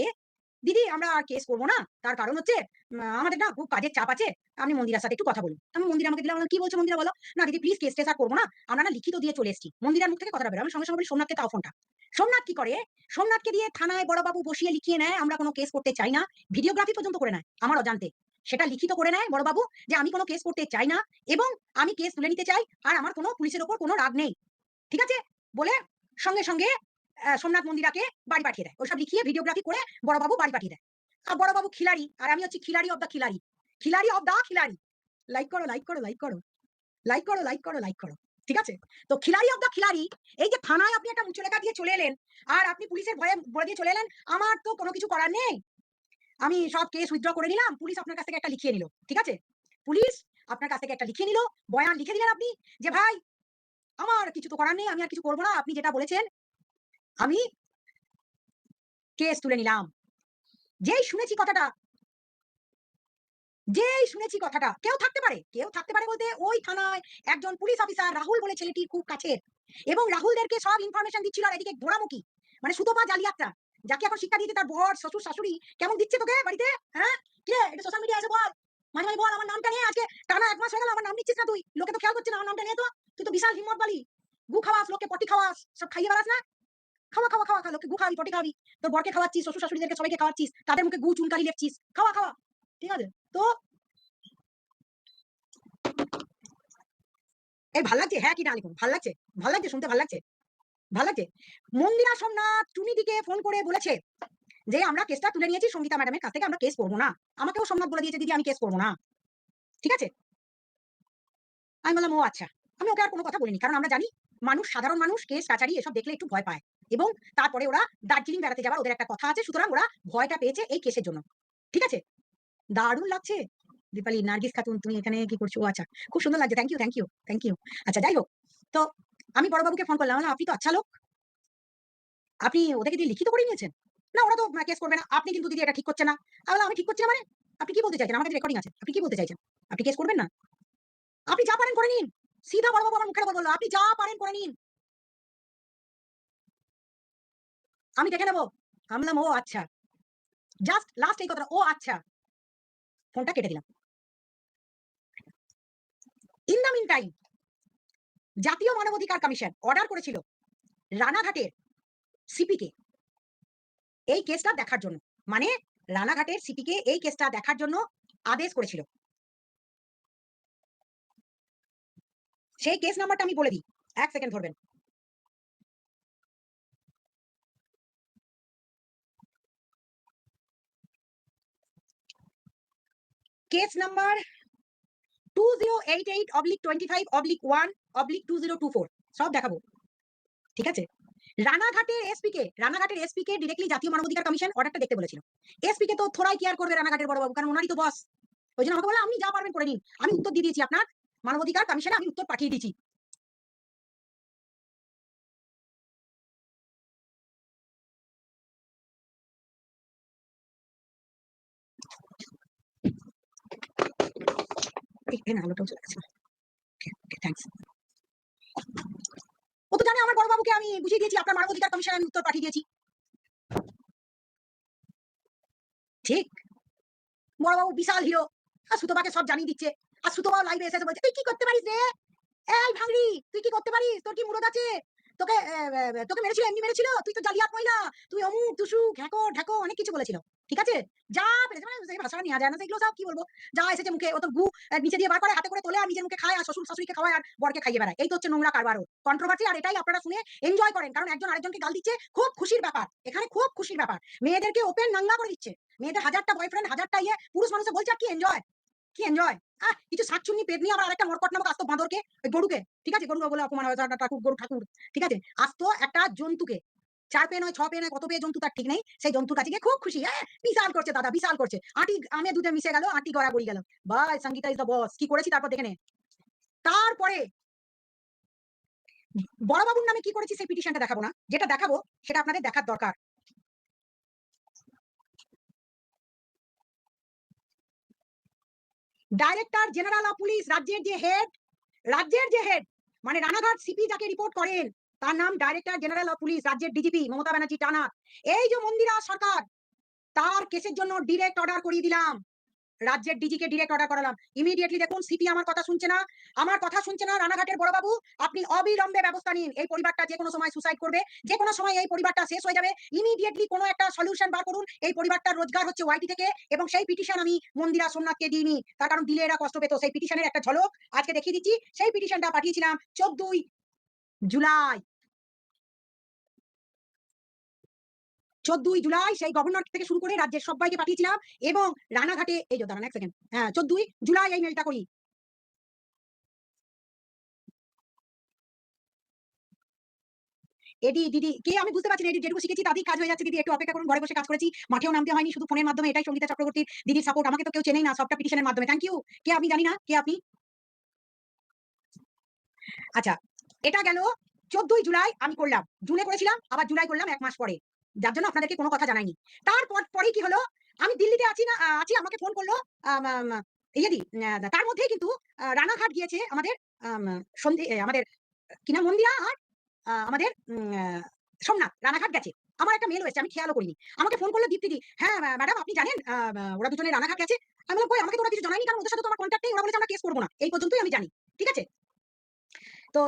দিদি, আমরা আর কেস করব না। তার কারণ হচ্ছে আমাদের না খুব কাজের চাপ আছে। আপনি মন্দিরার সাথে একটু কথা বলুন। আমি মন্দির আমাকে দিলাম কি বলছো মন্দিরা, বলো? না দিদি প্লিজ কেস টেস আর করব না। আমরা না লিখিত দিয়ে চলে এসেছি। মন্দিরার মুখ থেকে কথাটা বেরো আমি সঙ্গে সঙ্গে বলি, সোমনাথকে তাও ফোনটা সোমনাথ কি করে? সোমনাথকে দিয়ে থানায় বড়বাবু বসিয়ে লিখিয়ে নেয়, আমরা কোনো কেস করতে চাই না। ভিডিওগ্রাফি পর্যন্ত করে নেয়, আমার অজান্তে। সেটা লিখিত করে নেয় বড়বাবু যে আমি কোনো কেস করতে চাই না এবং আমি কেস তুলে নিতে চাই, আর আমার কোনো পুলিশের ওপর কোনো রাগ নেই। ঠিক আছে? বলে সঙ্গে সঙ্গে সোমনাথ মন্দিরাকে বাড়ি পাঠিয়ে দেয়। ওইসব লিখিয়ে ভিডিওগ্রাফি করে বড়বাবু বাড়ি পাঠিয়ে দেয়। আর বড়বাবু খিলাড়ি, আর আমি হচ্ছি khiladi of the khiladi. Khiladi of the khiladi. Like করো লাইক করো লাইক করো। লাইক করো লাইক করো লাইক করো। ঠিক আছে? তো খিলাড়ি অফ দা খিলাড়ি, এই যে থানায় আপনি একটা মুচলেখা দিয়ে চলে এলেন, আর আপনি পুলিশের ভয়ে বলে দিয়ে চলে এলেন, আমার তো কোনো কিছু করার নেই। আমি সব কেস উইথড্র করে নিলাম, পুলিশ আপনার কাছ থেকে একটা লিখিয়ে নিল। ঠিক আছে? পুলিশ আপনার কাছ থেকে একটা লিখিয়ে নিল, বয়ান লিখে দিলেন আপনি যে, ভাই, আমার কিছু তো করার নেই, আমি আর কিছু করব না। আপনি যেটা বলেছেন আমি কেস তুলে নিলাম। যেই শুনেছি কথাটা, যেই শুনেছি কথাটা, কেউ থাকতে পারে, কেউ থাকতে পারে বলতে ওই থানায় একজন পুলিশ অফিসার রাহুল বলে ছেলেটির খুব কাছের এবং রাহুলদেরকে সব ইনফরমেশন দিচ্ছিল আর এদিকে ঘোরামুখী মানে সুতপা জালিয়াতটা যাকে এখন শিক্ষা দিয়েছে তার বর, শ্বশুর, শাশুড়ি কেমন দিচ্ছে তোকে বাড়িতে? হ্যাঁ? কি রে, এটা সোশ্যাল মিডিয়া আছে বল। মাঝে মাঝে বল, আমার নামটা নিয়ে আজকে টানা এক মাস হয়ে গেল, আমার নাম নিচ্ছিস না তুই? লোকে তো খেয়াল করছে না আমার নামটা নিয়ে তো। তুই তো বিশাল হিম্মত বালি গু খাওয়াস, লোককে পটি খাওয়াস, সব খাইয়ে বেড়াস না? খাওয়া খাওয়া খাওয়া খা লোককে গু খাওয়াবি, পটি খাওয়াবি, তোর বরকে খাওয়াচ্ছিস, শ্বশুর শাশুড়িদেরকে সবাইকে খাওয়াচ্ছিস, তাদের মুখে গু চুনকালি লেপছিস, খাওয়া খাওয়া, ঠিক আছে? তো এই ভালো লাগছে? হ্যাঁ কি না লিখুন ভালো লাগছে? ভালো লাগছে? শুনতে ভালো লাগছে? ভালো লাগছে? মন্দিরা সোমনাথ টুনিদিকে ফোন করে বলেছে যে, আমরা কেসটা তুলে নিয়েছি সঙ্গীতা ম্যাডামের কাছ থেকে, আমরা কেস করব না। আমাকেও সোমনাথ বলে দিয়েছে, দিদি, আমি কেস করব না। ঠিক আছে? আমি বললাম, ও আচ্ছা। আমি ওকে আর কোনো কথা বলিনি, কারণ আমরা জানি মানুষ, সাধারণ মানুষ কেস কাচারি, এসব দেখলে একটু ভয় পায়। এবং তারপরে ওরা দার্জিলিং বেড়াতে যাবার ওদের একটা কথা আছে সুতরাং ওরা ভয়টা পেয়েছে এই কেসের জন্য। ঠিক আছে? দারুণ লাগছে। দীপালি নার্গিস খাতুন তুমি এখানে কি করছ? আচ্ছা খুব সুন্দর লাগছে। Thank you thank you thank you আচ্ছা যাই হোক তো আমি বড়বাবুকে ফোন করলাম আপনি তো আচ্ছা লোক। আপনি ওদেরকে দিয়ে লিখিত করে নিয়েছেন? না ওরা তো কেস করবে না। আপনি কিন্তু দিদি এটা ঠিক করছে না। বললাম, আমি ঠিক করছি না মানে? আপনি কি বলতে চাইছেন? আমার রেকর্ডিং আছে। আপনি কি বলতে চাইছেন? আপনি কেস করবেন না? আপনি যা পারেন করে নিন। সিধা বড়বাবু আমার মুখের বলল আপনি যা পারেন করে নিন। আমি দেখে নেব। আমি বললাম, ও আচ্ছা। জাস্ট লাস্ট এই কথাটা, ও আচ্ছা। ফোনটা কেটে দিলাম। ইন দ্য মিন টাইম জাতীয় মানবাধিকার কমিশন অর্ডার করেছিল রানাঘাটের সিপিকে এই কেসটা দেখার জন্য। মানে রানাঘাটের সিপিকে এই কেসটা দেখার জন্য আদেশ করেছিল। সেই কেস নাম্বারটা আমি বলে দিই। এক সেকেন্ড ধরবেন। Case number two zero eight eight oblique twenty five oblique one oblique two zero two four সব দেখাবো। ঠিক আছে? রানাঘাটের এসপি কে রানাঘাটের এসপি কে ডিরেক্টলি জাতীয় মানবাধিকার কমিশন অর্ডারটা দেখতে বলেছিল। এসপি কে তো থোড়াই কেয়ার করবে রানাঘাটের বড়বাবু কারণ ওনারই তো বস ওই জন্য আমাকে বলে আপনি যা পারবেন করে নিন। আমি উত্তর দিয়ে দিয়েছি আপনার মানবাধিকার কমিশনে, আমি উত্তর পাঠিয়ে দিয়েছি। ও তো জানে আমার বড়বাবুকে আমি বুঝিয়ে দিয়েছি, আপনার মানবাধিকার কমিশনে আমি উত্তর পাঠিয়ে দিয়েছি। ঠিক। বড়বাবু বিশাল হিরো আর সুতোবাকে সব জানিয়ে দিচ্ছে। আর সুতোবাও লাইভে এসে বলছে, তুই কি করতে পারিস রে? এই ভাঙড়ি, তুই কি করতে পারিস? তোর কি মুরদ আছে? তোকে তোকে মেরেছিল, এমনি মেরেছিল? তুই তো জালিয়াত মহিলা। তুই অমুক তুসু ঘ্যাকো ঢ্যাকো অনেক কিছু বলেছিল। ঠিক আছে? যা পেরেছে মানে সেই ভাষা নেওয়া যায় না সেগুলো সব কি বলব? যা এসেছে মুখে, ও তো গু নিচে দিয়ে বার করে, হাতে করে তোলে আর নিজের মুখে খায় আর শ্বশুর শাশুড়িকে খাওয়ায় আর বরকে খাইয়ে বেড়ায়। এই তো হচ্ছে নোংরা কারবারও। কন্ট্রোভার্সি আর এটাই আপনারা শুনে এনজয় করেন, কারণ একজন আরেকজনকে গাল দিচ্ছে, খুব খুশির ব্যাপার। এখানে খুব খুশির ব্যাপার। মেয়েদেরকে ওপেন নাঙ্গা করে দিচ্ছে। মেয়েদের হাজারটা বয়ফ্রেন্ড হাজারটা ইয়ে পুরুষ মানুষে বলছে, আর কি এনজয় কি এনজয় আহ, কিছু শাকচুন্নি পেট নিয়ে আবার আরেকটা মরকট নামক আসতো বাঁদরকে গরুকে, ঠিক আছে? গরু বলে অপমান হয়, ঠাকুর, গরু, ঠাকুর, ঠিক আছে? আসতো একটা জন্তুকে চার পে নয়, ছ পে নয়, কত পেয়ে জন্তু তার ঠিক নেই। সেই জন্তুর কাছে গিয়ে খুব খুশি হ্যাঁ বিশাল করছে দাদা, বিশাল করছে। আটি আমে দুধে মিশে গেল, আটি গড়া গড়ি গেল। Bye, Sangeeta is the boss কি করেছি তারপর দেখে নে। তারপরে বড়বাবুর নামে কি করেছি সেই পিটিশনটা দেখাবো না। যেটা দেখাবো, সেটা আপনাদের দেখার দরকার। ডাইরেক্টর জেনারেল অফ পুলিশ রাজ্যের যে হেড রাজ্যের যে হেড মানে রানাঘাট সিপি যাকে রিপোর্ট করেন তার নাম ডাইরেক্টর জেনারেল অফ পুলিশ রাজ্যের ডিজিপি মমতা ব্যানার্জি, টানা। এই যে মন্দিরা সরকার, তার কেসের জন্য ডিরেক্ট অর্ডার করিয়ে দিলাম। রাজ্যের ডিজিকে ডিরেক্ট অর্ডার করালাম। ইমিডিয়েটলি দেখুন সিপি আমার কথা শুনছে না। আমার কথা শুনছে না রানাঘাটের বড়বাবু। আপনি অবিলম্বে ব্যবস্থা নিন। এই পরিবারটা যে কোনো সময় সুসাইড করবে। যে কোনো সময় এই পরিবারটা শেষ হয়ে যাবে। ইমিডিয়েটলি কোনো একটা সলিউশন বার করুন। এই পরিবারটার রোজগার হচ্ছে ওয়াইটি থেকে এবং সেই পিটিশন আমি মন্দিরা সোমনাথকে দিইনি। তার কারণ দিলে এরা কষ্ট পেত। সেই পিটিশনের একটা ঝলক আজকে দেখিয়ে দিচ্ছি। সেই পিটিশনটা পাঠিয়েছিলাম চোদ্দই জুলাই। চোদ্দই জুলাই সেই গভর্নর থেকে শুরু করে রাজ্যের সবাইকে পাঠিয়েছিলাম এবং রানাঘাটে, এই যে দাঁড়ান এক সেকেন্ড হ্যাঁ চোদ্দই জুলাই এই মেলটা করি। এডি, দিদি, কে? আমি বুঝতে পারছি না, এডি যেটুকু শিখেছি তাদের কাজ হয়ে যাচ্ছে, দিদি, একটু অপেক্ষা করুন, ঘরে বসে কাজ করেছি, মাঠেও নামতে হয়নি, শুধু ফোনের মাধ্যমে এটাই সঙ্গীতা চক্রবর্তীর দিদির সাপোর্ট আমাকে তো কেউ চেনেই না, সবটা পিটিশনের মাধ্যমে থ্যাংক ইউ কে আপনি? জানি না, কে আপনি? আচ্ছা এটা গেল চোদ্দই জুলাই আমি করলাম, জুনে করেছিলাম, আবার জুলাই করলাম এক মাস পরে। যার জন্য আপনাদেরকে কোনো কথা জানাইনি। তারপর পরে কি হলো? আমি দিল্লিতে আছি না আছি আমাকে ফোন করল ইয়েদি তার মধ্যেই কিন্তু রানাঘাট গিয়েছে আমাদের আম, সন্ধি আমাদের কি নাম মন্দিরা আর আমাদের সোমনাথ রানাঘাট গেছে। আমার একটা মেল হয়েছে আমি খেয়ালও করিনি। আমাকে ফোন করল দীপ্তিদি হ্যাঁ ম্যাডাম আপনি জানেন ওরা দুজনে রানাঘাট গেছে? আমি বললাম কই আমাকে তো ওরা কিছু জানায়নি কারণ ওদের সাথে তো আমার কন্ট্যাক্ট নেই। ওরা বলেছে আমরা কেস করব না। এই পর্যন্তই আমি জানি ঠিক আছে? তো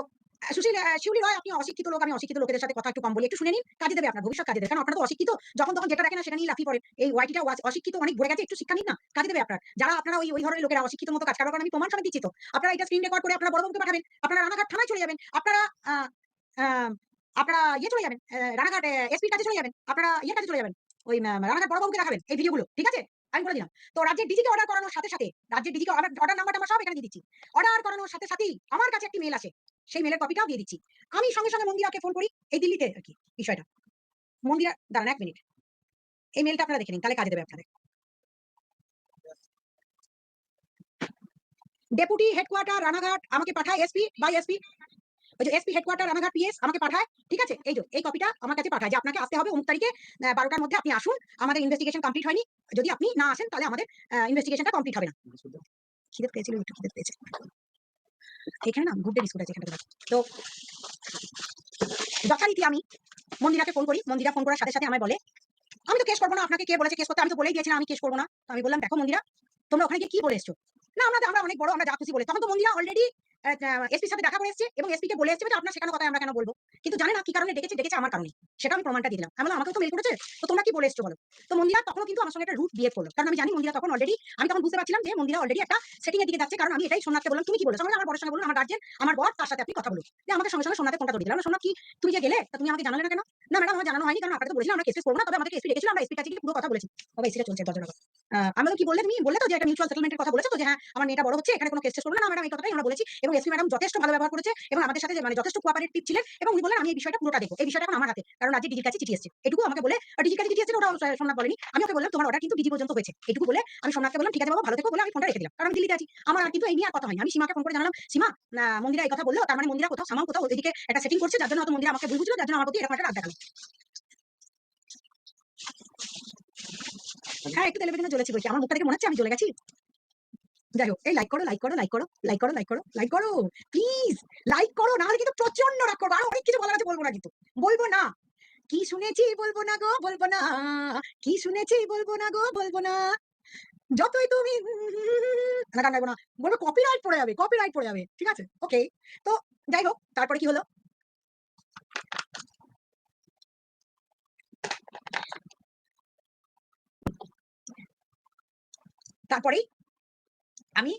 সুশীল শিউলি রয়, আপনি অশিক্ষিত লোক, আমি অশিক্ষিত লোকেদের সাথে কথা একটু কম বলি, একটু শুনে নিন, কাজে দেবে আপনার, ভবিষ্যৎ কাজে দেবে, কারণ আপনারা তো অশিক্ষিত, যখন তখন যেটা দেখেন না, সেটা নিয়ে লাফি পড়েন এই ওয়াইটিটা অশিক্ষিত অনেক ভরে গেছে, একটু শিক্ষা নিন না, কাজে দেবে আপনার। যারা আপনারা ওই ওই ধরনের লোকেরা অশিক্ষিত মতো কাজ করার কারণ আমি প্রমাণ সমেত দিচ্ছি তো। আপনারা এটা স্ক্রিন রেকর্ড করে আপনারা বড়বাবুকে পাঠাবেন, আপনারা রানাঘাট থানায় চলে যাবেন, আপনারা আপনারা ইয়ে চলে যাবেন রানাঘাট এসপির কাছে চলে যাবেন, আপনারা ইয়ের কাছে চলে যাবেন, ওই রানাঘাট বড়বাবুকে দেখাবেন, এই ভিডিওগুলো ঠিক আছে? আমি বলে দিলাম। তো রাজ্যের ডিজিকে অর্ডার করানোর সাথে সাথে, রাজ্যের ডিজিকে অর্ডার নাম্বারটা আমার সব এখানে দিয়ে দিচ্ছি। অর্ডার করানোর সাথে সাথেই আমার কাছে একটি মেল আসে। সেই মেলের কপিটাও দিয়ে দিচ্ছি। আমি সঙ্গে সঙ্গে মন্দিরাকে ফোন করি, এই দিল্লিতে আর কি, বিষয়টা। মন্দিরা, দাঁড়ান এক মিনিট এই মেলটা আপনারা দেখে নিন, তাহলে কাজে দেবে আপনাদের। ডেপুটি হেডকোয়ার্টার রানাঘাট, আমাকে পাঠায় এসপি বাই এসপি ওই যে এসপি হেডকোয়ার্টার রানাঘাট পিএস আমাকে পাঠায়, ঠিক আছে? এই যে এই কপিটা আমার কাছে পাঠায়, যে আপনাকে আসতে হবে অমুক তারিখে বারোটার মধ্যে আপনি আসুন, আমাদের ইনভেস্টিগেশন কমপ্লিট হয়নি। যদি আপনি না আসেন, তাহলে আমাদের ইনভেস্টিগেশনটা কমপ্লিট হবে না। খিদে পেয়েছিল, একটু খিদে পেয়েছে। এখানে না গুড ডে আছে এখানে তো যথারীতি আমি মন্দিরাকে ফোন করি, মন্দিরা ফোন করার সাথে সাথে আমায় বলে, আমি তো কেস করব না, আপনাকে কে বলেছে কেস করতে? আমি তো বলেই দিয়েছিলাম আমি কেস করব না। তো আমি বললাম, দেখো মন্দিরা, তোমরা ওখানে গিয়ে কি বলে এসছো? না, আমরা আমরা অনেক বড়, আমরা যা খুশি বলে তখন তো মন্দিরা অলরেডি এসপির সাথে দেখা করে এসছে এবং এসপিকে বলে এসছে আপনার সেখানে কথা আমরা কেন বলব? কিন্তু জানে না কি কারণে ডেকেছে ডেকেছে আমার কারণে। সেটা আমি প্রমাণটা দিলাম। আমি আমাকে তো মেল করেছে তো তোমরা কি বলে এসছো বলো? তো মন্দিরা তখন কিন্তু আমার সঙ্গে একটা রুট বিহেভ করল। কারণ আমি জানি মন্দিরা তখন অলরেডি আমি তখন বুঝতে পারছিলাম যে মন্দিরা অলরেডি একটা সেটিং এর দিকে যাচ্ছে। কারণ আমি এটাই সোমনাথকে বললাম তুমি কি বলো আমার বড় সঙ্গে বলুন আমার গার্জেন আমার বর তার সাথে আপনি কথা বলুন। যে আমাকে সঙ্গে সঙ্গে সোমনাথে ফোনটা করে দিলাম। সোমনাথ কি? তুমি যে গেলে তা তুমি আমাকে জানালে না কেন? না ম্যাডাম আমার জানানো হয়নি কারণ আপনাকে তো বলেছিলাম আমরা কেসেস করব না। তবে আমাদের এসপি ডেকেছিল আমরা এসপির কাছে পুরো কথা বলেছি। তবে এসিটা চলছে দরজা লাগা। আহ, আমি বললাম, কি বললে তুমি? বললে তো যে একটা মিউচুয়াল সেটেলমেন্টের কথা বলেছ তো যে হ্যাঁ আমার মেয়েটা বড় হচ্ছে এখানে কোনো কেস করব না। ম্যাডাম এই কথাটাই আমরা বলেছি এবং এসপি ম্যাডাম যথেষ্ট ভালো ব্যবহার করেছে এবং আমাদের সাথে মানে যথেষ্ট কোঅপারেটিভ ছিলেন এবং উনি বললেন আমি এই বিষয়টা পুরোটা দেখো এই বিষয়টা এখন আমার হাতে। কারণ আজকে ডিজির কাছে চিঠি এসেছে। এটুকু আমাকে বলে ডিজির কাছে চিঠি এসেছে ওটা সোমনাথ বলেনি। আমি ওকে বললাম, তোমার অর্ডার কিন্তু ডিজি পর্যন্ত হয়েছে। এটুকু বলে, আমি সোমনাথকে বললাম, ঠিক আছে বাবা, ভালো থেকো, বলে আমি ফোনটা রেখে দিলাম। কারণ দিল্লিতে আছি। আমার আর কিন্তু এই নিয়ে আর কথা হয়নি। আমি সীমাকে ফোন করে জানালাম, সীমা মন্দিরা এই কথা বলল, তার মানে মন্দিরা কোথাও সামাল কোথাও এদিকে একটা সেটিং করছে, যার জন্য হয়তো মন্দিরা আমাকে ভুল বুঝলো, যার জন্য আমার প্রতি এরকম একটা রাত দেখাল। হ্যাঁ একটু টেলিভিশনে জ্বলেছি বলছি আমার মুখটা দেখে মনে হচ্ছে আমি জ্বলে গেছি? যাই হোক, এই লাইক করো লাইক করো লাইক করো লাইক করো লাইক করো লাইক করো প্লিজ লাইক করো না হলে কিন্তু প্রচণ্ড রাগ করব অনেক কিছু বলার আছে বলব না কিন্তু, বলব না। কি শুনেছি বলব না গো, বলব না। কি শুনেছি বলব না গো, বলব না। যতই তুমি না গান গাইবো না, বলব কপিরাইট পড়ে যাবে কপিরাইট পড়ে যাবে, ঠিক আছে? ওকে তো যাই হোক, তারপরে কি হলো? তারপরেই আমি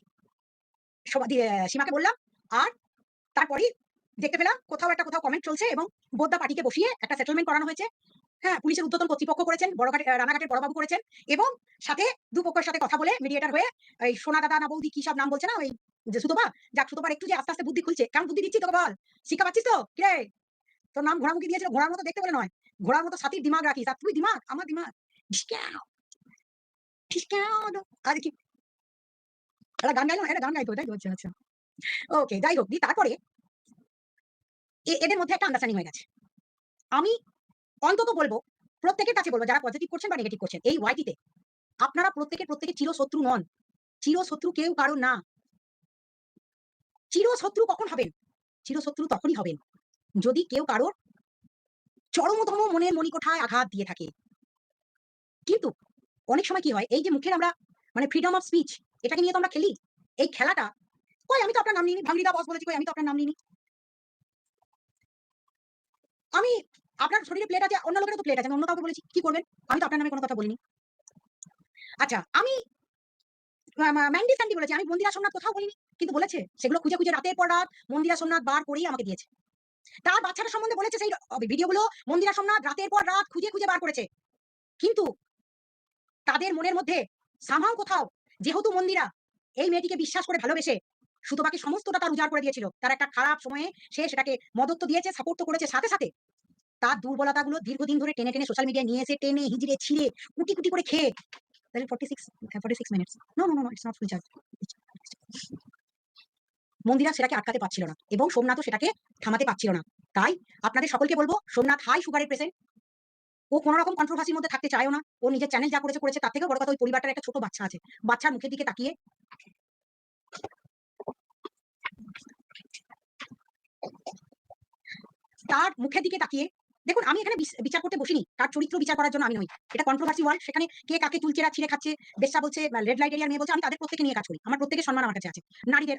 সীমাকে বললাম, আর তারপরেই দেখতে পেলাম কোথাও একটা কোথাও কমেন্ট চলছে এবং বোদ্দা পার্টিকে বসিয়ে একটা সেটেলমেন্ট করানো হয়েছে। হ্যাঁ পুলিশের উদ্যতন কর্তৃপক্ষ করেছেন বড়ঘাট রানাঘাটের বড়বাবু করেছেন এবং সাথে দুপক্ষের সাথে কথা বলে মিডিয়েটার হয়ে এই সোনা দাদা না বৌদি কি সব নাম বলছে না ওই যে সুতোবা যাক সুতোবার একটু যে আস্তে আস্তে বুদ্ধি খুলছে। কেমন বুদ্ধি দিচ্ছি তোকে বল। শিক্ষা পাচ্ছিস তো? কিরে? তোর নাম ঘোড়ামুখী দিয়েছিল? ঘোড়ার মতো দেখতে বলে নয়। ঘোড়ার মতো সাথীর দিমাগ রাখিস। আর তুই দিমাগ, আমার দিমাগ। আর কি একটা গান গাইলো একটা গান গাইতো, তাই আচ্ছা আচ্ছা। ওকে যাই হোক দি তারপরে এদের মধ্যে একটা আন্ডারস্ট্যান্ডিং হয়ে গেছে। আমি অন্তত বলব, প্রত্যেকের কাছে বলব, যারা পজিটিভ করছেন বা নেগেটিভ করছেন, এই ওয়াইটিতে আপনারা প্রত্যেকে প্রত্যেকে চিরশত্রু নন। চিরশত্রু কেউ কারও না। চিরশত্রু কখন হবেন? চিরশত্রু তখনই হবেন। যদি কেউ কারোর চরমতম মনের মণিকোঠায় আঘাত দিয়ে থাকে। কিন্তু অনেক সময় কি হয়, এই যে মুখের আমরা মানে ফ্রিডম অফ স্পিচ এটাকে নিয়ে তো আমরা খেলি। এই খেলাটা, কই আমি তো আপনার নাম নিইনি? ভাঙ্গিদা বস বলেছি, কই আমি তো আপনার নাম নিইনি? আমি আপনার শরীরে প্লেট আছে, অন্য লোকেরও তো প্লেট আছে, আমি অন্য কাউকে বলেছি, কি করবেন? আমি তো আপনার নামে কোনো কথা বলিনি। আচ্ছা আমি ম্যান্ডি স্যান্ডি বলেছি, আমি মন্দিরা সোমনাথ কোথাও বলিনি, কিন্তু বলেছে, সেগুলো খুঁজে খুঁজে রাতের পর রাত মন্দিরা সোমনাথ বার করেই আমাকে দিয়েছে। তার বাচ্চাটা সম্বন্ধে বলেছে, সেই ভিডিওগুলো মন্দিরা সোমনাথ রাতের পর রাত খুঁজে খুঁজে বার করেছে। কিন্তু তাদের মনের মধ্যে সামহাও কোথাও যেহেতু মন্দিরা এই মেয়েটিকে বিশ্বাস করে ভালোবেসে সুতোবাকে সমস্তটা তার উজাড় করে দিয়েছিল। তার একটা খারাপ সময়ে সে সেটাকে মদত্ব দিয়েছে সাপোর্ট করেছে, সাথে সাথে তার দুর্বলতাগুলো দীর্ঘদিন ধরে টেনে টেনে সোশ্যাল মিডিয়া নিয়ে এসে, টেনে হিজড়ে ছিঁড়ে, কুটি কুটি করে খেয়ে ফর্টি নো মন্দিরা সেটাকে আটকাতে পারছিল না এবং সোমনাথও সেটাকে থামাতে পারছিল না। তাই আপনাদের সকলকে বলব, সোমনাথ হাই সুগারের পেশেন্ট ও কোনো রকম কন্ট্রোভার্সির মধ্যে থাকতে চায়ও না। ও নিজের চ্যানেল যা করেছে করেছে তার থেকেও বড় কথা, ওই পরিবারটার একটা ছোট বাচ্চা আছে। বাচ্চার মুখের দিকে তাকিয়ে তার মুখের দিকে তাকিয়ে দেখুন, আমি এখানে বিচার করতে বসিনি। তার চরিত্র বিচার করার জন্য আমি নই। এটা কন্ট্রোভার্সি ওয়ার্ল্ড সেখানে কে কাকে চুলচেরা ছিঁড়ে খাচ্ছে, বেশ্যা বলছে রেড লাইট এরিয়ার মেয়ে বলছে, আমি তাদের প্রত্যেকে নিয়ে কাজ করি। আমার প্রত্যেকের সম্মান আমার কাছে আছে। নারীদের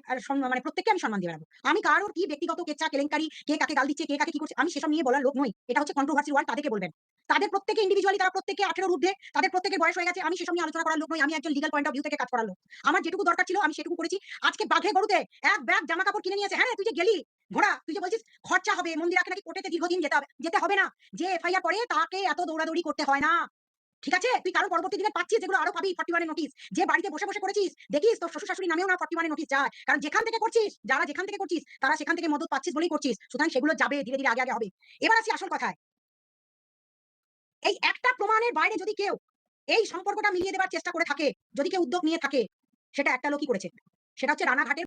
মানে প্রত্যেককে আমি সম্মান দিয়ে বেড়াবো। আমি কারোর কি ব্যক্তিগত কেচ্ছা, কেলেঙ্কারি, কে কাকে গাল দিচ্ছে, কে কাকে কি করছে, আমি সেসব নিয়ে বলার লোক নই। এটা হচ্ছে কন্ট্রোভার্সি ওয়ার্ল্ড তাদেরকে বলবেন। তাদের প্রত্যেকে ইন্ডিভিজুয়ালি তারা প্রত্যেকে আঠেরোর ঊর্ধ্বে, তাদের প্রত্যেকের বয়স হয়ে গেছে, আমি সেসব নিয়ে আলোচনা করার লোক নই। আমি একজন লিগাল পয়েন্ট অফ ভিউ থেকে কাজ করার লোক। আমার যেটুকু দরকার ছিল, আমি সেটুকু করেছি। আজকে বাঘে গরুতে এক ব্যাগ জামা কাপড় কিনে নিয়েছে হ্যাঁ তুই যে গেলি ঘোড়া, তুই যে বলছিস, খরচা হবে, মন্দিরাকে নাকি কোর্টেতে দীর্ঘদিন যেতে হবে যেতে হবে না। যে এফআইআর করে, তাকে এত দৌড়াদৌড়ি করতে হয় না। ঠিক আছে? তুই কারও পরবর্তী দিনে পাচ্ছিস যেগুলো আরও পাবি ফর্টি ওয়ানের নোটিস যে বাড়িতে বসে বসে করেছিস, দেখিস, তোর শ্বশুর শাশুড়ি নামেও না ফর্টি ওয়ানের নোটিস যায়। কারণ যেখান থেকে করছিস, যারা যেখান থেকে করছিস, তারা সেখান থেকে মদত পাচ্ছিস বলেই করছিস। সুতরাং সেগুলো যাবে, ধীরে ধীরে আগে আগে হবে। এবার আসি আসল কথায়। এই একটা প্রমাণের বাইরে যদি কেউ এই সম্পর্কটা মিলিয়ে দেওয়ার চেষ্টা করে থাকে, যদি কেউ উদ্যোগ নিয়ে থাকে, সেটা একটা লোকই করেছে। সেটা হচ্ছে রানাঘাটের